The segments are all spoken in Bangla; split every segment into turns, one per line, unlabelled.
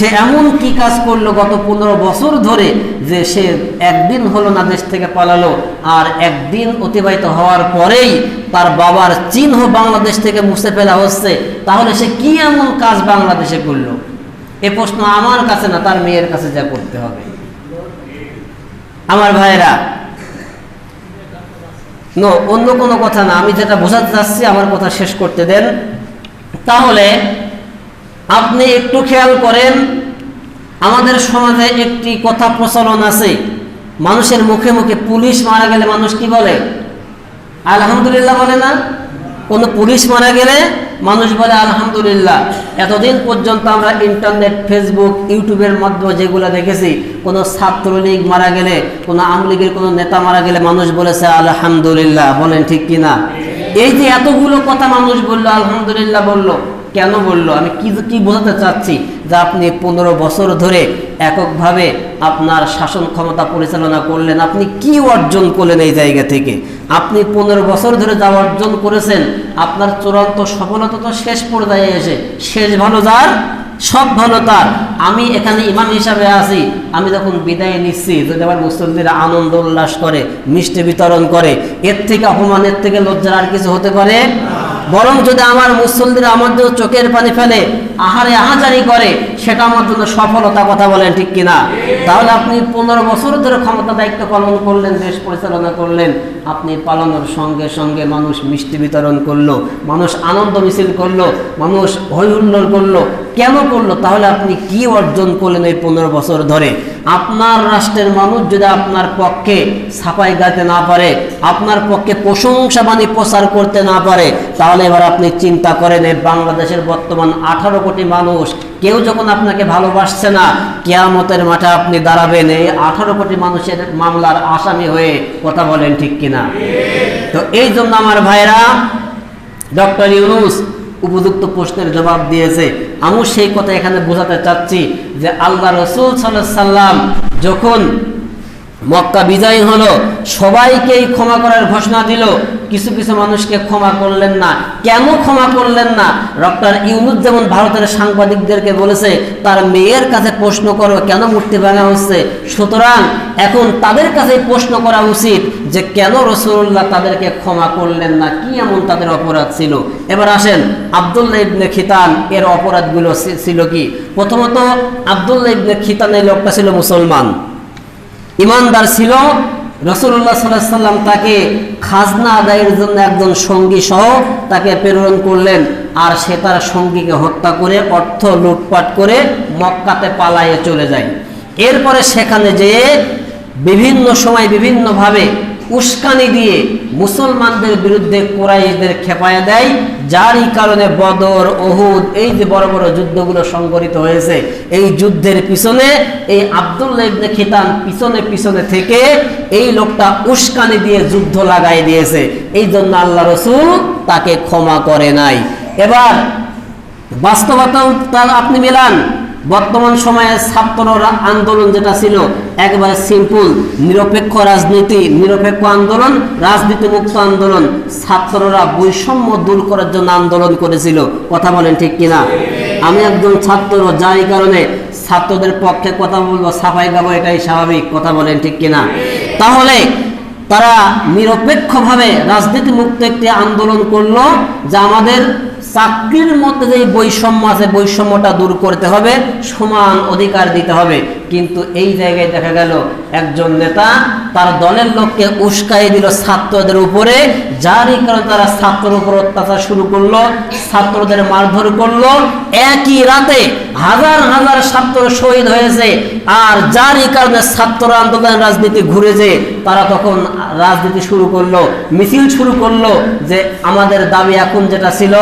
সে এমন কি কাজ করল গত পনেরো বছর ধরে যে সে একদিন হলো না দেশ থেকে পালালো, আর একদিন অতিবাহিত হওয়ার পরেই তার বাবার চিহ্ন বাংলাদেশ থেকে মুছে ফেলা হচ্ছে। তাহলে সে কি এমন কাজ বাংলাদেশে করল? এ প্রশ্ন আমার কাছে না, তার মেয়ের কাছে যা করতে হবে। আমার ভাইয়েরা, নো, অন্য কোনো কথা না, আমি যেটা বোঝাতে চাচ্ছি, আমার কথা শেষ করতে দেন। তাহলে আপনি একটু খেয়াল করেন, আমাদের সমাজে একটি কথা প্রচলন আছে, মানুষের মুখে মুখে পুলিশ মারা গেলে মানুষ কি বলে? আলহামদুলিল্লাহ বলে না। কোনো পুলিশ মারা গেলে মানুষ বলে আলহামদুলিল্লাহ। এতদিন পর্যন্ত আমরা ইন্টারনেট, ফেসবুক, ইউটিউবের মাধ্যমে যেগুলো দেখেছি, কোনো ছাত্রলীগ মারা গেলে, কোনো আমলীগের কোনো নেতা মারা গেলে মানুষ বলেছে আলহামদুলিল্লাহ। বলেন ঠিক কি না এই যে এতগুলো কথা মানুষ বলল, আলহামদুলিল্লাহ বলল। কেন বলল? আমি কি কি বোঝাতে চাচ্ছি যে আপনি পনেরো বছর ধরে এককভাবে আপনার শাসন ক্ষমতা পরিচালনা করলেন, আপনি কি অর্জন করলেন এই জায়গা থেকে? আপনি পনেরো বছর ধরে যা অর্জন করেছেন, আপনার চূড়ান্ত সফলতা তো শেষ পর্যায়ে এসে, শেষ ভালো যার? সব ভালো তার। আমি এখানে ইমাম হিসাবে আছি, আমি যখন বিদায় নিচ্ছি, যদি আমার মুসলিমরা আনন্দ উল্লাস করে, মিষ্টি বিতরণ করে, এর থেকে অপমানের থেকে লজ্জার আর কিছু হতে পারে? বরং যদি আমার মুসল্লিরা আমার চোখের পানি ফেলে আহারে আহাজারি করে সেটা আমার জন্য সফলতা কথা বলেন, ঠিক কিনা? তাহলে আপনি পনেরো বছর ধরে ক্ষমতা দায়িত্ব পালন করলেন, দেশ পরিচালনা করলেন, আপনি পালনের সঙ্গে সঙ্গে মানুষ মিষ্টি বিতরণ করল, মানুষ আনন্দ মিছিল করল, মানুষ হই হুল্লোড় করল। কেন করল? তাহলে আপনি কি অর্জন করলেন এই পনেরো বছর ধরে? আপনার রাষ্ট্রের মানুষ যদি আপনার পক্ষে ছাপাই গাইতে না পারে, আপনার পক্ষে প্রশংসা বাণী প্রচার করতে না পারে, তাহলে এবার আপনি চিন্তা করেন, এই বাংলাদেশের বর্তমান আঠারো কোটি মানুষ কেউ যখন আপনাকে ভালোবাসছে না, কেয়ামতের মাঠে আপনি দাঁড়াবেন। এই আঠারো কোটি মানুষের মামলার আসামি হয়ে কথা বলেন ঠিক কিনা? তো এই জন্য আমার ভাইরা ডক্টর ইউনুস উপযুক্ত প্রশ্নের জবাব দিয়েছে। আমি সেই কথা এখানে বোঝাতে চাচ্ছি যে আল্লাহ রসুল সাল্লাম যখন মক্কা বিজয়ী হলো। সবাইকেই ক্ষমা করার ঘোষণা দিল। কিছু কিছু মানুষকে ক্ষমা করলেন না। কেন ক্ষমা করলেন না? ডক্টর ইউনুস যেমন ভারতের সাংবাদিকদেরকে বলেছে, তার মেয়ের কাছে প্রশ্ন করো, কেন মূর্তি ভাঙা হচ্ছে? সুতরাং এখন তাদের কাছে প্রশ্ন করা উচিত যে, কেন রসুল্লাহ তাদেরকে ক্ষমা করলেন না? কি এমন তাদের অপরাধ ছিল? এবার আসেন, আবদুল্লাহ ইবনে খিতান এর অপরাধগুলো ছিল কি? প্রথমত, আবদুল্লাহ ইবনে খিতান এই লোকটা ছিল মুসলমান। ইমানদার ছিল রসুল্লাহ সাল্লাহ সাল্লাম তাকে খাজনা আদায়ের জন্য একজন সঙ্গী সহ তাকে প্রেরণ করলেন। আর সে তার সঙ্গীকে হত্যা করে, অর্থ লুটপাট করে মক্কাতে পালাইয়ে চলে যায়। এরপরে সেখানে যেয়ে বিভিন্ন সময় বিভিন্নভাবে উস্কানি দিয়ে মুসলমানদের বিরুদ্ধে কোরাইশদের খেপায়া দেয়। যারই কারণে বদর ওহুদ এই যে বড় বড় যুদ্ধগুলো সংগঠিত হয়েছে, এই যুদ্ধের পিছনে, এই আবদুল্লাহ ইবনে খিতান পিছনে পিছনে থেকে এই লোকটা উস্কানি দিয়ে যুদ্ধ লাগাই দিয়েছে। এই জন্য আল্লাহ রসুল তাকে ক্ষমা করে নাই। এবার বাস্তবতা আপনি মেলান। বর্তমান সময়ে ছাত্র আন্দোলন যেটা ছিল, একবারে সিম্পল নিরপেক্ষ রাজনীতি, নিরপেক্ষ আন্দোলন রাজনীতি মুক্ত আন্দোলন ছাত্ররা বৈষম্য দূর করার জন্য আন্দোলন করেছিল। কথা বলেন ঠিক কিনা? আমি একজন ছাত্র যার কারণে ছাত্রদের পক্ষে কথা বলব, সাফাই গাবো এটাই স্বাভাবিক। কথা বলেন ঠিক কিনা? তাহলে তারা নিরপেক্ষভাবে রাজনীতি মুক্ত একটি আন্দোলন করল, যা আমাদের চাকরির মধ্যে যে বৈষম্য আছে বৈষম্যটা দূর করতে হবে সমান অধিকার দিতে হবে। কিন্তু এই জায়গায় দেখা গেল একজন নেতা তার দলের লোককে উস্কাই দিল ছাত্রদের উপরে। যারই কারণে তারা ছাত্রের উপর অত্যাচার শুরু করল, ছাত্রদের মারধর করল। একই রাতে হাজার হাজার ছাত্র শহীদ হয়েছে আর যারই কারণে ছাত্র আন্দোলন রাজনীতি ঘুরে যে তারা তখন রাজনীতি শুরু করল, মিছিল শুরু করল যে আমাদের দাবি এখন যেটা ছিল,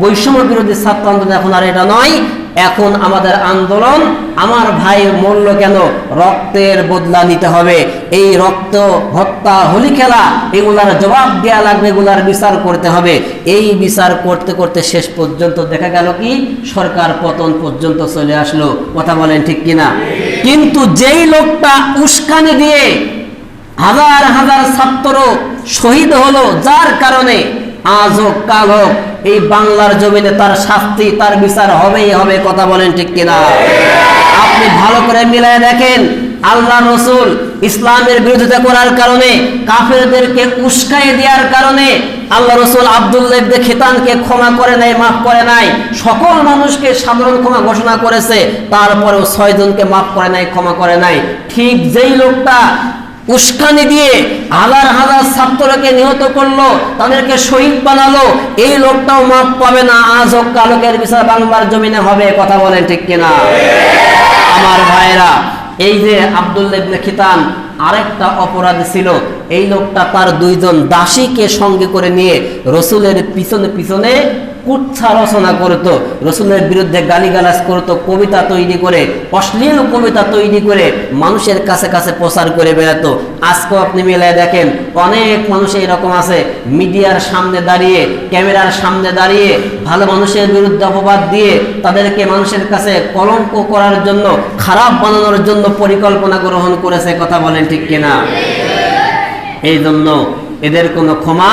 বৈষম্য বিরোধী ছাত্র আন্দোলন এখন আর এটা নয় এখন আমাদের আন্দোলন, আমার ভাই মূল্য কেন? রক্তের বদলা নিতে হবে। এই রক্ত হত্যা, হোলি খেলা, এগুলার জবাব দেওয়া লাগবে, এগুলার বিচার করতে হবে। এই বিচার করতে করতে শেষ পর্যন্ত দেখা গেল কি? সরকার পতন পর্যন্ত চলে আসলো। কথা বলেন ঠিক কিনা? কিন্তু যেই লোকটা উস্কানি দিয়ে হাজার হাজার ছাত্র শহীদ হলো, যার কারণে আজ হোক, কাল হোক, এই বাংলার জমিনে তার শাস্তি, তার বিচার হবেই হবে, কথা বলেন ঠিক কিনা? আপনি ভালো করে মিলায় দেখেন, আল্লাহ রসুল ইসলামের বিরোধিতা করার কারণে, কাফেরদেরকে উস্কাই দেওয়ার কারণে, আল্লাহ রসুল আব্দুল্লাহ খিতানকে ক্ষমা করে নাই, মাফ করে নাই, সকল মানুষকে সাধারণ ক্ষমা ঘোষণা করেছে, তারপরেও ছয়জনকে মাফ করে নাই, ক্ষমা করে নাই। ঠিক যেই লোকটা উস্কানি দিয়ে হাজার হাজার ছাত্রকে নিহত করল, তাদেরকে শহীদ বানালো। এই লোকটাও মাপ পাবে না, আজ হোক কালকের বিচার বাংলার জমিনে হবে, কথা বলেন ঠিক কিনা? আমার ভাইরা এই যে আব্দুল্লাহ ইবনে খিতান আরেকটা অপরাধ ছিল, এই লোকটা তার দুইজন দাসীকে সঙ্গে করে নিয়ে রসুলের পিছনে পিছনে কুচ্ছা রচনা করতো, রসুলের বিরুদ্ধে গালিগালাজ করতো, কবিতা তৈরি করে, অশ্লীল কবিতা তৈরি করে মানুষের কাছে কাছে প্রচার করে বেড়াতো। আজকেও আপনি মিলায় দেখেন, অনেক মানুষ এরকম আছে, মিডিয়ার সামনে দাঁড়িয়ে, ক্যামেরার সামনে দাঁড়িয়ে, ভালো মানুষের বিরুদ্ধে অপবাদ দিয়ে তাদেরকে মানুষের কাছে কলঙ্ক করার জন্য, খারাপ বানানোর জন্য পরিকল্পনা গ্রহণ করেছে, কথা বলেন ঠিক কিনা? এই জন্য এদের কোনো ক্ষমা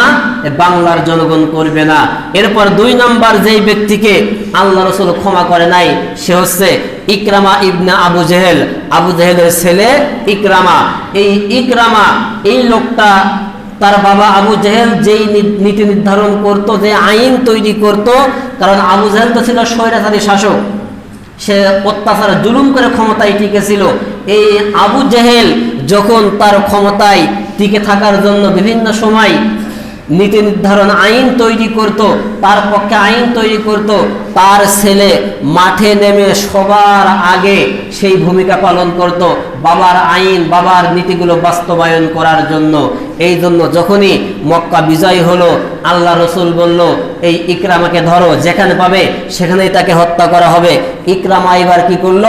বাংলার জনগণ করবে না। এরপর দুই নম্বর যেই ব্যক্তিকে আল্লাহ রসুল ক্ষমা করে নাই, সে হচ্ছে ইকরামা ইবনা আবু জেহেল। আবু জেহেলের ছেলে ইকরামা। এই ইকরামা, এই লোকটা তার বাবা আবু জেহেল যেই নীতি নির্ধারণ করত, যে আইন তৈরি করত, কারণ আবু জেহেল তো ছিল স্বৈরাচারী শাসক। সে অত্যাচার, জুলুম করে ক্ষমতায় টিকেছিল এই আবু জেহেল যখন তার ক্ষমতায় টিকে থাকার জন্য বিভিন্ন সময় নীতি নির্ধারণ আইন তৈরি করত, তার পক্ষে আইন তৈরি করত। তার ছেলে মাঠে নেমে সবার আগে সেই ভূমিকা পালন করত, বাবার আইন, বাবার নীতিগুলো বাস্তবায়ন করার জন্য। এই জন্য যখনই মক্কা বিজয় হলো, আল্লাহ রসুল বলল, এই ইকরামাকে ধরো, যেখানে পাবে সেখানেই তাকে হত্যা করা হবে। ইকরামা এবার কি করল?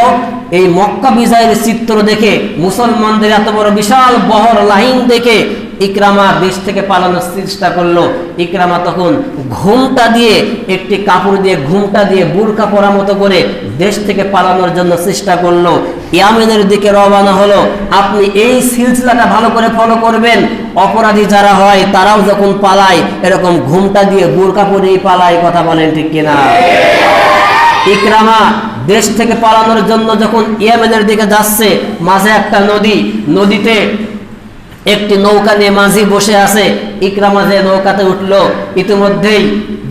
এই মক্কা বিজয়ের চিত্র দেখে মুসলমানদের এত বড় বিশাল বহর লাইন দেখে ইকরামা দেশ থেকে পালানোর চেষ্টা করল। ইকরামা তখন ঘুমটা দিয়ে, একটি কাপড় দিয়ে ঘুমটা দিয়ে বুরকা পরা মতো করে দেশ থেকে পালানোর জন্য চেষ্টা করল। ইয়ামেনের দিকে রওনা হলো। আপনি এই সিলসিলাটা ভালো করে ফলো করবেন। অপরাধী যারা হয়, তারাও যখন পালায়, এরকম ঘুমটা দিয়ে বুরকা পরেই পালায়, কথা বলেন ঠিক কিনা? ইকরামা দেশ থেকে পালানোর জন্য যখন ইয়েমেনের দিকে যাচ্ছে, মাঝে একটা নদী, নদীতে একটি নৌকা নিয়ে মাঝি বসে আছে, ইকরামা যে নৌকাতে উঠল, ইতিমধ্যেই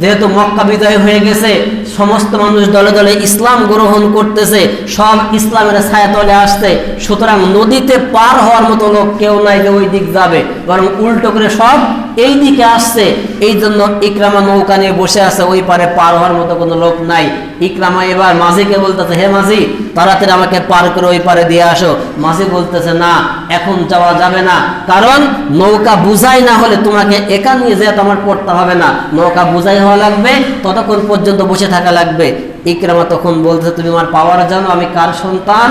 যেহেতু মক্কা বিজয় হয়ে গেছে, সমস্ত মানুষ দলে দলে ইসলাম গ্রহণ করতেছে, সব ইসলামের ছায়াতলে আসছে, সুতরাং নদীতে পার হওয়ার মতো লোক কেউ নাই যে ওই দিক যাবে, বরং উল্টো করে সব এই দিকে আসছে। এই জন্য ইকরামা নৌকা নিয়ে বসে আছে, ওই পারে পার হওয়ার মতো কোনো লোক নাই। ইকরামা এবার মাঝিকে বলতেছে, হে মাঝি, তাড়াতাড়ি আমাকে পার করে ওই পারে দিয়ে আসো। মাঝি বলতেছে, না, এখন যাওয়া যাবে না। কারণ নৌকা বুঝাই না হলে তোমাকে একা নিয়ে যেতে তোমার পড়তে হবে না। নৌকা বুঝাই হওয়া লাগবে, ততক্ষণ পর্যন্ত বসে থাকা লাগবে। ইকরামা তখন বলতেছে, তুমি আমার পাওয়ার জানো, আমি কার সন্তান?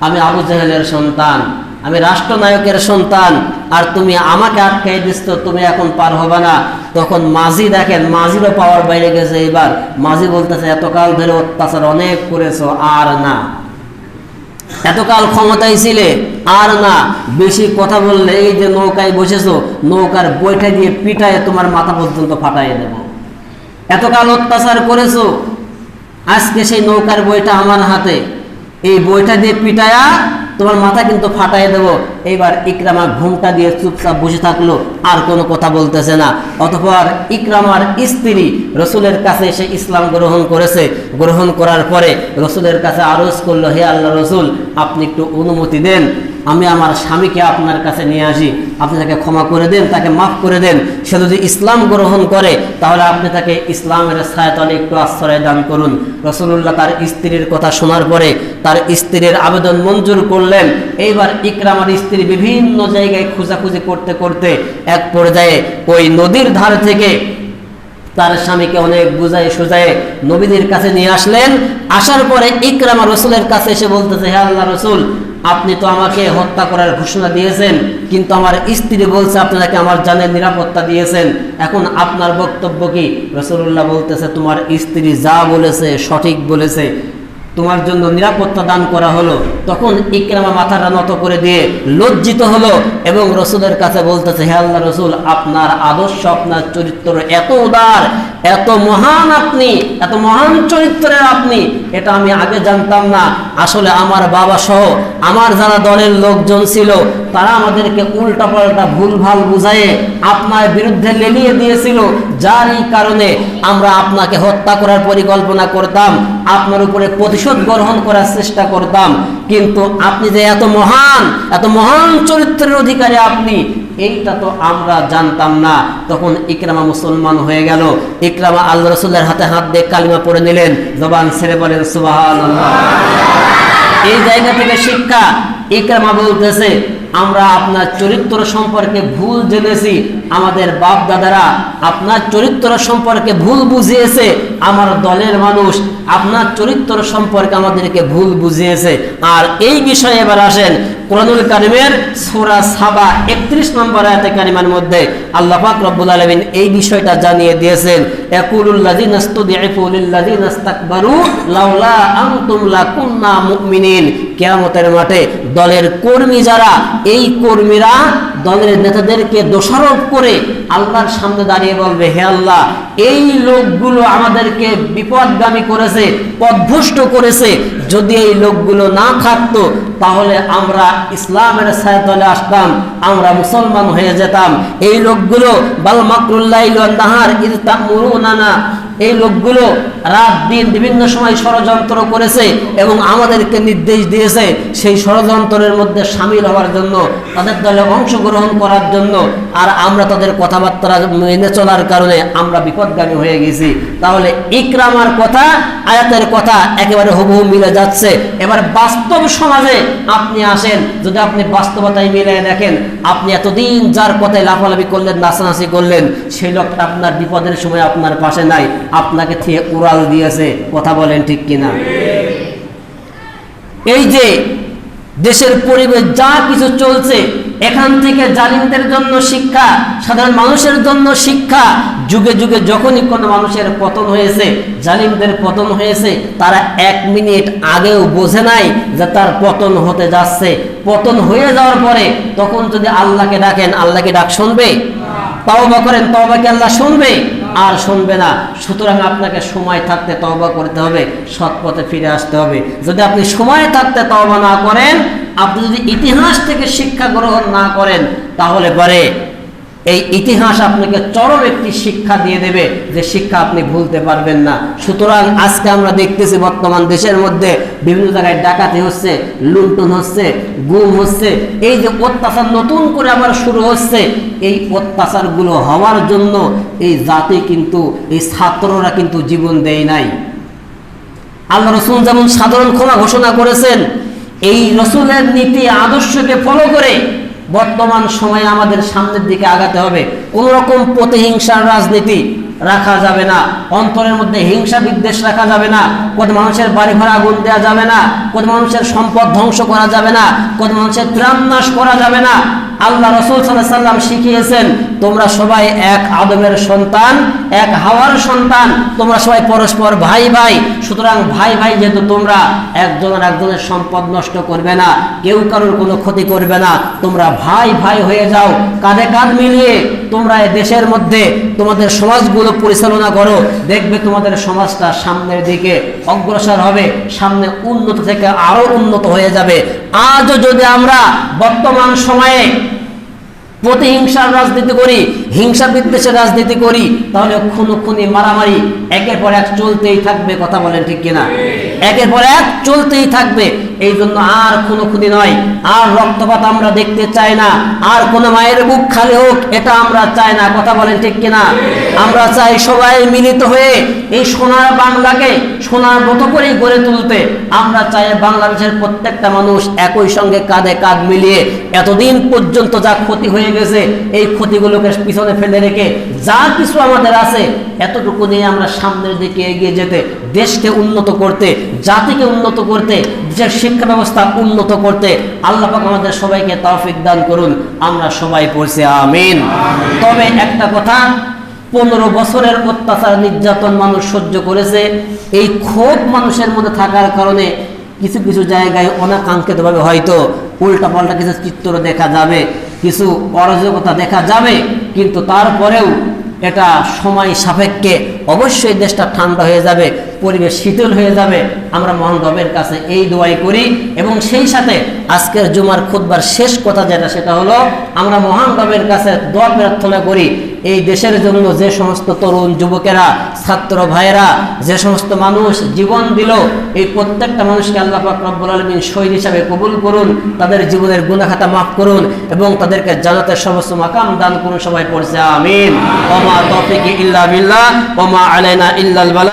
আমি আবু জাহেলের সন্তান। আমি রাষ্ট্রনায়কের সন্তান, আর তুমি আমাকে আটকাই দিচ্ছ তুমি এখন পার হবে না। তখন মাঝি দেখেন, মাঝিরও পাওয়ার বাইরে গেছে এবার। মাঝি বলতেছে, এতকাল ধরে অত্যাচার অনেক করেছ, আর না। এতকাল ক্ষমতায় ছিলে, আর না। বেশি কথা বললে এই যে নৌকায় বসেছো, নৌকার বৈঠা দিয়ে পিঠায় তোমার মাথা পর্যন্ত ফাটাইয়ে দেব। এতকাল অত্যাচার করেছ, আজকে সেই নৌকার বইটা আমার হাতে। এই বইটা দিয়ে পিটায়া তোমার মাথা কিন্তু ফাটাই দেবো। এইবার ইকরামা ঘুমটা দিয়ে চুপচাপ বসে থাকল, আর কোনো কথা বলতেছে না। অতপর ইকরামার স্ত্রী রসুলের কাছে এসে ইসলাম গ্রহণ করেছে। গ্রহণ করার পরে রসুলের কাছে আরজ করল, হে আল্লাহ রসুল, আপনি একটু অনুমতি দেন। আমি আমার স্বামীকে আপনার কাছে নিয়ে আসি। আপনি তাকে ক্ষমা করে দেন, তাকে মাফ করে দেন। সে যদি ইসলাম গ্রহণ করে, তাহলে আপনি তাকে ইসলামের ছায়াতলে একটু আশ্রয় দান করুন। রসুল্লাহ তার স্ত্রীর কথা শোনার পরে তার স্ত্রীর আবেদন মঞ্জুর করলেন। এইবার ইকরামার স্ত্রী বিভিন্ন জায়গায় খোঁজাখুঁজি করতে করতে এক পর্যায়ে ওই নদীর ধার থেকে তার স্বামীকে অনেক বুঝাই সুজায় নবীদের কাছে নিয়ে আসলেন। আসার পরে ইকরামা রসুলের কাছে এসে বলতেছে, হে আল্লাহ রসুল, আপনি তো আমাকে হত্যা করার ঘোষণা দিয়েছেন, কিন্তু আমার স্ত্রী বলছে আপনাকে আমার জানের নিরাপত্তা দিয়েছেন। এখন আপনার বক্তব্য কি? রসুল্লাহ বলতেছে, তোমার স্ত্রী যা বলেছে সঠিক বলেছে। তোমার জন্য নিরাপত্তা দান করা হলো। তখন ইকরামা মাথাটা নত করে দিয়ে লজ্জিত হলো এবং রসুলের কাছে বলতেছে, হে আল্লাহ রসুল, আপনার আদর্শ, আপনার চরিত্র এত উদার, এত মহান আপনি, এত মহান চরিত্রের আপনি, এটা আমি আগে জানতাম না। আসলে আমার বাবা সহ আমার যারা দলের লোকজন ছিল, তারা আমাদেরকে উল্টা পাল্টা ভুল ভালো বুঝায়ে আপনার বিরুদ্ধে লেলিয়ে দিয়েছিল। যার এই কারণে আমরা আপনাকে হত্যা করার পরিকল্পনা করতাম। আপনার উপরে প্রতিশোধ গ্রহণ করার চেষ্টা করতাম। কিন্তু আপনি যে এত মহান এত মহান চরিত্রের অধিকারী আপনি, এইটা তো আমরা জানতাম না। তখন ইকরামা মুসলমান হয়ে গেল। ইকরামা আল্লাহ রসুল্লের হাতে হাত দিয়ে কালিমা পরে নিলেন, জবান ছেড়ে বলেন সুবাহ এই জায়গা থেকে শিক্ষা, ইকরামা বলতেছে আমরা আপনার চরিত্র সম্পর্কে ভুল জেনেছি, আমাদের বাপ দাদারা আপনার চরিত্র সম্পর্কে ভুল বুঝিয়েছে, আমার দলের মানুষ আপনার চরিত্র সম্পর্কে আমাদেরকে ভুল বুঝিয়েছে। আর এই বিষয়ে এবার আসেন কোরআনুল কারিমের সূরা সাবা একত্রিশ নম্বর আয়াতে কারিমার মধ্যে আল্লাহ পাক রব্বুল আলামিন এই বিষয়টা জানিয়ে দিয়েছেন লাউলা আনতুম লাকুন্না মুমিনিন। কিয়ামতের মাঠে দলের কর্মী যারা, এই কর্মীরা দলের নেতাদেরকে দোষারোপ করে আল্লাহর সামনে দাঁড়িয়ে বলবে, হে আল্লাহ, এই লোকগুলো আমাদেরকে বিপদগামী করেছে পদভুষ্ট করেছে। যদি এই লোকগুলো না থাকতো, তাহলে আমরা ইসলামের ছায়াতলে আসতাম, আমরা মুসলমান হয়ে যেতাম। এই লোকগুলো, বাল মাকরুল্লাইল নাহার, ইদ তামুরুনানা এই লোকগুলো রাত দিন বিভিন্ন সময় ষড়যন্ত্র করেছে এবং আমাদেরকে নির্দেশ দিয়েছে সেই ষড়যন্ত্রের মধ্যে সামিল হওয়ার জন্য, তাদের দলে অংশগ্রহণ করার জন্য। আর আমরা তাদের কথাবার্তা মেনে চলার কারণে আমরা বিপদগামী হয়ে গেছি। তাহলে ইকরামার কথা, আয়াতের কথা একেবারে হুবহু মিলে যাচ্ছে। এবার বাস্তব সমাজে আপনি আসেন, যদি আপনি বাস্তবতায় মিলে দেখেন, আপনি এতদিন যার কথায় লাফালাফি করলেন, নাচানাচি করলেন, সেই লোকটা আপনার বিপদের সময় আপনার পাশে নাই। আপনাকে থেকে উড়াল দিয়েছে। কথা বলেন ঠিক কিনা? এই যে দেশের পরিবেশ, যা কিছু চলছে, এখান থেকে জালিমদের জন্য শিক্ষা, সাধারণ মানুষের জন্য শিক্ষা, যুগে যুগে যখনই কোনো মানুষের পতন হয়েছে, জালিমদের পতন হয়েছে, তারা এক মিনিট আগেও বোঝে নাই যে তার পতন হতে যাচ্ছে। পতন হয়ে যাওয়ার পরে তখন যদি আল্লাহকে ডাকেন আল্লাহকে ডাক শুনবে? তওবা করেন তওবাকে আল্লাহ শুনবে? আর শুনবে না। সুতরাং আপনাকে সময় থাকতে তওবা করতে হবে সৎ পথে ফিরে আসতে হবে। যদি আপনি সময় থাকতে তওবা না করেন, আপনি যদি ইতিহাস থেকে শিক্ষা গ্রহণ না করেন, তাহলে পরে এই ইতিহাস আপনাকে চরম একটি শিক্ষা দিয়ে দেবে যে শিক্ষা আপনি ভুলতে পারবেন না। সুতরাং আজকে আমরা দেখতেছি বর্তমান দেশের মধ্যে বিভিন্ন জায়গায় ডাকাতি হচ্ছে, লুণ্ঠন হচ্ছে, গুম হচ্ছে। এই যে অত্যাচার নতুন করে আবার শুরু হচ্ছে, এই অত্যাচারগুলো হওয়ার জন্য এই জাতি কিন্তু, এই ছাত্ররা কিন্তু জীবন দেয় নাই। আল্লাহ রসুল যেমন সাধারণ ক্ষমা ঘোষণা করেছেন, এই রসুলের নীতি, আদর্শকে ফলো করে বর্তমান সময়ে আমাদের সামনের দিকে আগাতে হবে। কোন রকম প্রতিহিংসার রাজনীতি রাখা যাবে না। অন্তরের মধ্যে হিংসা বিদ্বেষ রাখা যাবে না। কোন মানুষের বাড়ি ঘর আগুন দেওয়া যাবে না। কোন মানুষের সম্পদ ধ্বংস করা যাবে না। কোন মানুষের ত্রাণ নাশ করা যাবে না। আল্লাহ রসুল সাল্লাম শিখিয়েছেন, তোমরা সবাই এক আদমের সন্তান, এক হাওয়ার সন্তান, তোমরা সবাই পরস্পর ভাই ভাই। সুতরাং ভাই ভাই যেহেতু তোমরা একজনের একজনের সম্পদ নষ্ট করবে না, কেউ কারোর কোনো ক্ষতি করবে না। তোমরা ভাই ভাই হয়ে যাও, কাঁধে কাঁধ মিলিয়ে তোমরা দেশের মধ্যে তোমাদের সমাজগুলো পরিচালনা করো। দেখবে তোমাদের সমাজটা সামনের দিকে অগ্রসর হবে, সামনে উন্নত থেকে আরও উন্নত হয়ে যাবে। আজও যদি আমরা বর্তমান সময়ে প্রতিহিংসার রাজনীতি করি, হিংসা বিদ্বেষের রাজনীতি করি, তাহলে খুনো খুনি মারামারি একের পর এক চলতেই থাকবে, কথা বলেন ঠিক কিনা? একের পর এক চলতেই থাকবে। এই জন্য আর কোনো খুনি নয়। আর রক্তপাত আমরা দেখতে চাই না। আর কোনো মায়ের বুক খালি হোক, এটা আমরা চাই না। কথা বলেন ঠিক কিনা? আমরা চাই সবাই মিলিত হয়ে এই সোনার বাংলাকে সোনার মতো করেই গড়ে তুলতে। আমরা চাই বাংলাদেশের প্রত্যেকটা মানুষ একই সঙ্গে কাঁধে কাঁধ মিলিয়ে এতদিন পর্যন্ত যা ক্ষতি হয়ে গেছে, এই ক্ষতিগুলোকে পিছনে ফেলে রেখে যা কিছু আমাদের আছে এতটুকু নিয়ে আমরা সামনের দিকে এগিয়ে যেতে দেশকে উন্নত করতে জাতিকে উন্নত করতে দেশের শিক্ষা ব্যবস্থা উন্নত করতে আল্লাহ পাক আমাদের সবাইকে তৌফিক দান করুন। আমরা সবাই পড়ছি আমিন। তবে একটা কথা পনেরো বছরের অত্যাচার নির্যাতন মানুষ সহ্য করেছে। এই ক্ষোভ মানুষের মধ্যে থাকার কারণে কিছু কিছু জায়গায় অনাকাঙ্ক্ষিতভাবে হয়তো উল্টাপাল্টা কিছু চিত্র দেখা যাবে কিছু অরাজকতা দেখা যাবে। কিন্তু তারপরেও এটা সময় সাপেক্ষে অবশ্যই দেশটা ঠান্ডা হয়ে যাবে, পরিবেশ শীতল হয়ে যাবে। আমরা মহান রবের কাছে এই দোয়াই করি এবং সেই সাথে আজকের জুমার খুতবার শেষ কথা যেটা সেটা হলো, আমরা মহান রবের কাছে দোয়া প্রার্থনা করি এই দেশের জন্য যে সমস্ত তরুণ যুবকেরা, ছাত্র ভাইয়েরা, যে সমস্ত মানুষ জীবন দিল, এই প্রত্যেকটা মানুষকে আল্লাহ পাক রব্বুল আলমিন শহীদ হিসাবে কবুল করুন, তাদের জীবনের গুণাখাতা মাফ করুন এবং তাদেরকে জানাতের সমস্ত মাকাম দান করুন সবাই পড়ছে, আমিন। ওমা তফিক ইল্লা বিল্লাহ ওমা আলাইনা ইল্লাল বালা